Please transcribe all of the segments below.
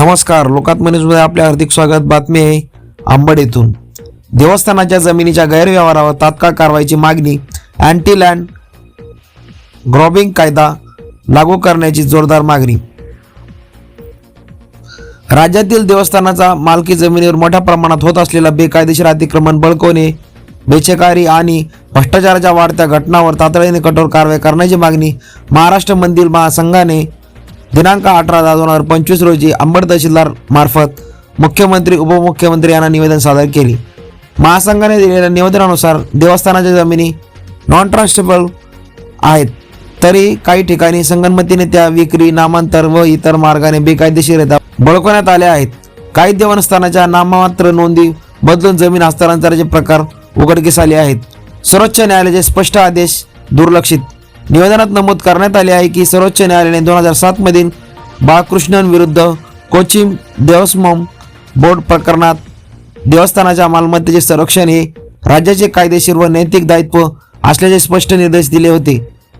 नमस्कार लोकात्मनेमध्ये आपले हार्दिक स्वागत. बातमी आहे आंबड येथून देवस्थानाच्या जमिनीच्या गैरव्यवहारावर तात्काळ कारवाईची मागणी अँटी लँड ग्रॉबिंग कायदा लागू करण्याची जोरदार मागणी. राज्यातील देवस्थानाचा मालकी जमिनीवर मोठ्या प्रमाणात होत असलेला बेकायदेशीर अतिक्रमण बळकवणे बेचेकारी आणि भ्रष्टाचाराच्या वाढत्या घटनांवर तातडीने कठोर कारवाई करण्याची मागणी महाराष्ट्र मंदिर महासंघाने दिनांक अठरा दहा दोन हजार पंचवीस रोजी अंबड तहसीलदार मार्फत मुख्यमंत्री उपमुख्यमंत्री यांना निवेदन सादर केले. महासंघाने दिलेल्या निवेदनानुसार देवस्थानाच्या जमिनी नॉन ट्रस्टेबल आहेत. तरी काही ठिकाणी संगनमतीने त्या विक्री नामांतर व इतर मार्गाने बेकायदेशीरता बळकवण्यात आल्या आहेत. काही देवस्थानाच्या नाममात्र नोंदी बदलून जमीन हस्तांतराचे प्रकार उघडकीस आले आहेत. सर्वोच्च न्यायालयाचे स्पष्ट आदेश दुर्लक्षित निवेदनात नमूद करण्यात आले आहे की सर्वोच्च न्यायालयाने दोन हजार सात मधील बाळकृष्णन विरुद्ध कोचिम देवस्मम बोर्ड प्रकरणात देवस्थानाच्या मालमत्तेचे संरक्षण हे राज्याचे कायदेशीर व नैतिक दायित्व असल्याचे स्पष्ट निर्देश दिले होते.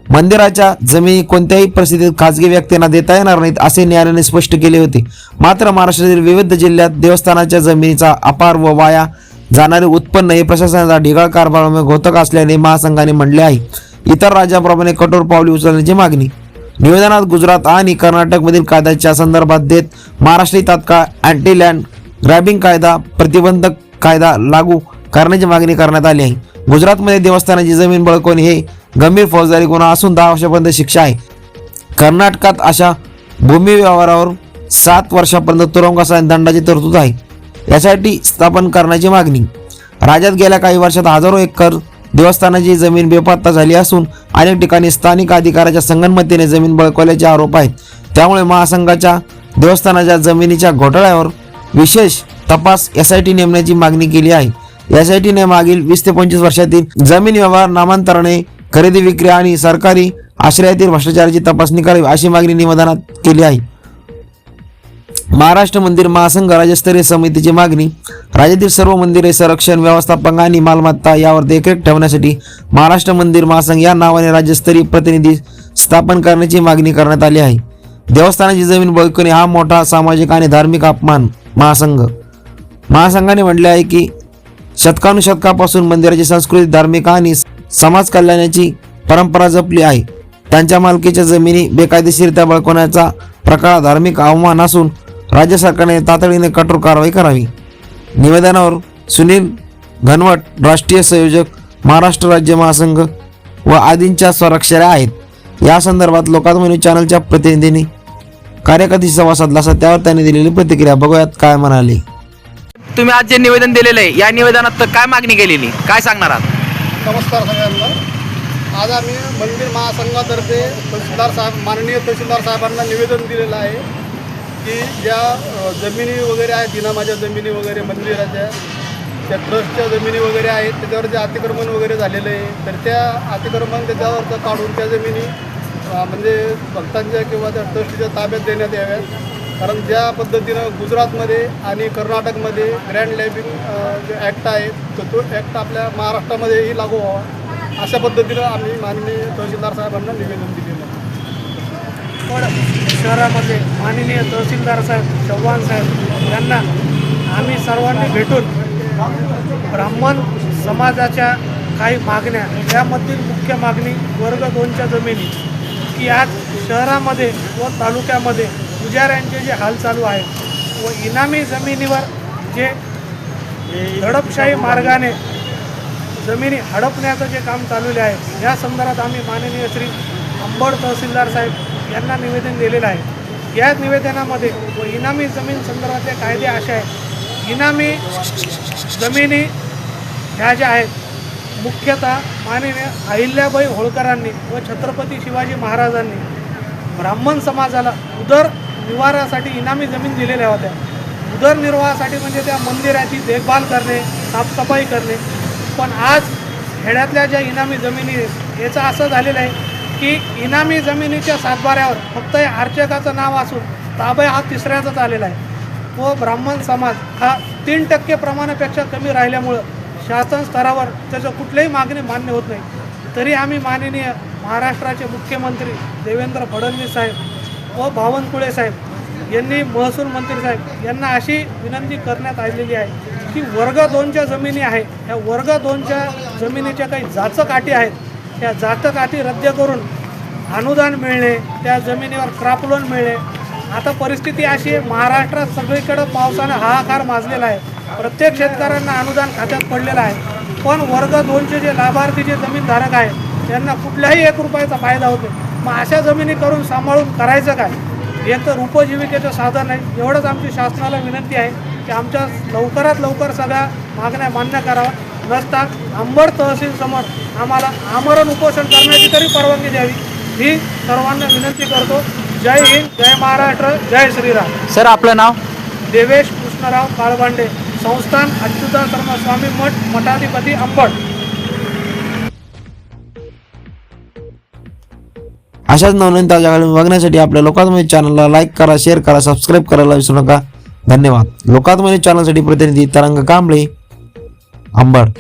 मंदिराच्या जमिनी कोणत्याही परिस्थितीत खाजगी व्यक्तींना देता येणार नाहीत असे न्यायालयाने स्पष्ट केले होते. मात्र महाराष्ट्रातील विविध जिल्ह्यात देवस्थानाच्या जमिनीचा अपार व वाया जाणारे उत्पन्न हे प्रशासनाचा ढिगाळ कारभारामुळे घोतक असल्याने महासंघाने म्हणले आहे. इतर राज्यांप्रमाणे कठोर पावले उचलण्याची मागणी. निवेदनात गुजरात आणि कर्नाटकमधील कायद्याच्या संदर्भात देत महाराष्ट्रीय तात्काळ अँटी लँड ग्रॅबिंग कायदा प्रतिबंधक कायदा लागू करण्याची मागणी करण्यात आली आहे. गुजरातमध्ये देवस्थानाची जमीन बळकवणे हे गंभीर फौजदारी गुन्हा असून दहा वर्षापर्यंत शिक्षा आहे. कर्नाटकात अशा भूमी व्यवहारावर सात वर्षापर्यंत तुरुंगास दंडाची तरतूद आहे. यासाठी स्थापन करण्याची मागणी. राज्यात गेल्या काही वर्षात हजारो एकर देवस्थानाची जमीन बेपत्ता झाली असून अनेक ठिकाणी स्थानिक अधिकाऱ्याच्या संगनमतीने जमीन बळकवल्याचे आरोप आहेत. त्यामुळे महासंघाच्या देवस्थानाच्या जमिनीच्या घोटाळ्यावर विशेष तपास एस आय टी नेमण्याची मागणी केली आहे. एस आय टीने मागील वीस ते पंचवीस वर्षातील जमीन व्यवहार नामांतरणे खरेदी विक्री आणि सरकारी आश्रयातील भ्रष्टाचाराची तपासणी करावी अशी मागणी निवेदनात केली आहे. महाराष्ट्र मंदिर महासंघ राज्यस्तरीय समितीची मागणी राज्यातील सर्व मंदिरे संरक्षण व्यवस्थापन आणि मालमत्ता यावर देखरेख ठेवण्यासाठी महाराष्ट्र मंदिर महासंघ या नावाने राज्यस्तरीय प्रतिनिधी स्थापन करण्याची मागणी करण्यात आली आहे. देवस्थानाची जमीन बळकवणे हा मोठा सामाजिक आणि धार्मिक अपमान महासंघ. महासंघाने म्हटले आहे की शतकानुशतकापासून मंदिराची संस्कृती धार्मिक आणि समाज कल्याणाची परंपरा जपली आहे. त्यांच्या मालकीच्या जमिनी बेकायदेशीरित्या बळकवण्याचा प्रकार धार्मिक आव्हान असून राज्य सरकारने तातडीने कठोर कारवाई करावी. निवेदनावर सुनील घनवट राष्ट्रीय संयोजक महाराष्ट्र राज्य महासंघ व आदींच्या स्वराक्षऱ्या आहेत. या संदर्भात लोकात्मनी चॅनलच्या प्रतिनिधींनी कार्यकर्त्याशी संवाद साधला असता त्यावर त्यांनी दिलेली प्रतिक्रिया. बघूयात काय म्हणाले. तुम्ही आज जे निवेदन दिलेलं आहे या निवेदनात काय मागणी केलेली? काय सांगणार आहात? नमस्कार सगळ्यांना. आज आम्ही मंदिर महासंघातर्फे तहसीलदार साहेब माननीय तहसीलदार साहेबांना निवेदन दिलेलं आहे. की ज्या जमिनी वगैरे आहेत इनामाच्या जमिनी वगैरे मंदिराच्या त्या ट्रस्टच्या जमिनी वगैरे आहेत त्याच्यावर जे अतिक्रमण वगैरे झालेलं आहे तर त्या अतिक्रमण त्याच्यावरचं काढून त्या जमिनी म्हणजे भक्तांच्या किंवा त्या ट्रस्टच्या ताब्यात देण्यात याव्यात. कारण ज्या पद्धतीनं गुजरातमध्ये आणि कर्नाटकमध्ये ग्रँड लॅबिंग जे ॲक्ट आहे तर तो ॲक्ट आपल्या महाराष्ट्रामध्येही लागू व्हावा. अशा पद्धतीनं आम्ही माननीय तहसीलदार साहेबांना निवेदन दिलेलं आहे. पण शहरामध्ये माननीय तहसीलदार साहेब चव्हाण साहेब यांना आम्ही सर्वांनी भेटून ब्राह्मण समाजाच्या काही मागण्या यामधील मुख्य मागणी वर्ग दोनच्या जमिनी की आज शहरामध्ये व तालुक्यामध्ये पुजाऱ्यांचे जे हाल चालू आहेत व इनामी जमिनीवर जे हडपशाही मार्गाने जमिनी हडपण्याचं जे काम चालवले आहे या संदर्भात आम्ही माननीय श्री अंबड तहसीलदार साहेब यांना निवेदन दिलेलं आहे. या निवेदनामध्ये व इनामी जमीन संदर्भातले कायदे असे आहेत. इनामी जमिनी ह्या ज्या आहेत मुख्यतः माननीय अहिल्याबाई होळकरांनी व छत्रपती शिवाजी महाराजांनी ब्राह्मण समाजाला उदरनिवारासाठी इनामी जमीन दिलेल्या होत्या. उदरनिर्वाहासाठी म्हणजे त्या मंदिराची देखभाल करणे साफसफाई करणे. पण आज खेड्यातल्या ज्या इनामी जमिनी याचं असं झालेलं आहे की इनामी जमिनीच्या सातबाऱ्यावर फक्त हे अर्चकाचं नाव असून ताबा हा तिसऱ्याचाच आलेला आहे. व ब्राह्मण समाज हा तीन टक्के प्रमाणापेक्षा कमी राहिल्यामुळं शासन स्तरावर त्याचं कुठल्याही मागणी मान्य होत नाही. तरी आम्ही माननीय महाराष्ट्राचे मुख्यमंत्री देवेंद्र फडणवीस साहेब व बावनकुळे साहेब यांनी महसूल मंत्री साहेब यांना अशी विनंती करण्यात आलेली आहे की वर्ग दोनच्या जमिनी आहे. या वर्ग दोनच्या जमिनीच्या काही जाचक अटी आहेत. त्या जातक अटी रद्द करून अनुदान मिळणे त्या जमिनीवर क्रॉप लोन मिळणे. आता परिस्थिती अशी आहे महाराष्ट्रात सगळीकडं पावसानं हाहाकार माजलेला आहे. प्रत्येक शेतकऱ्यांना अनुदान खात्यात पडलेलं आहे. पण वर्ग दोनचे जे लाभार्थी जे जमीनधारक आहेत त्यांना कुठल्याही एक रुपयाचा फायदा होतो मग अशा जमिनी करून सांभाळून करायचं काय? एक तर उपजीविकेचं साधन आहे. एवढंच आमची शासनाला विनंती आहे की आमच्या लवकरात लवकर सगळ्या मागण्या मान्य कराव्या नसता अंबड तहसील समोर आम्हाला आमरण उपोषण करण्याची तरी परवानगी द्यावी. ही सर्वांना विनंती करतो. जय हिंद जय महाराष्ट्र जय श्रीराम. सर आपलं नाव? देवेश कृष्णराव काळबांडे संस्थान अच्युताश्रम स्वामी मठ मठाधिपती अंबड. अशाच नवनवीन ताज्या घडामोडी बघण्यासाठी आपल्या लोकात्मनी चॅनलला लाईक करा शेअर करा सबस्क्राईब करायला विसरू नका. धन्यवाद. लोकात्मनी चॅनलसाठी प्रतिनिधी तरंग कांबळे. अंबड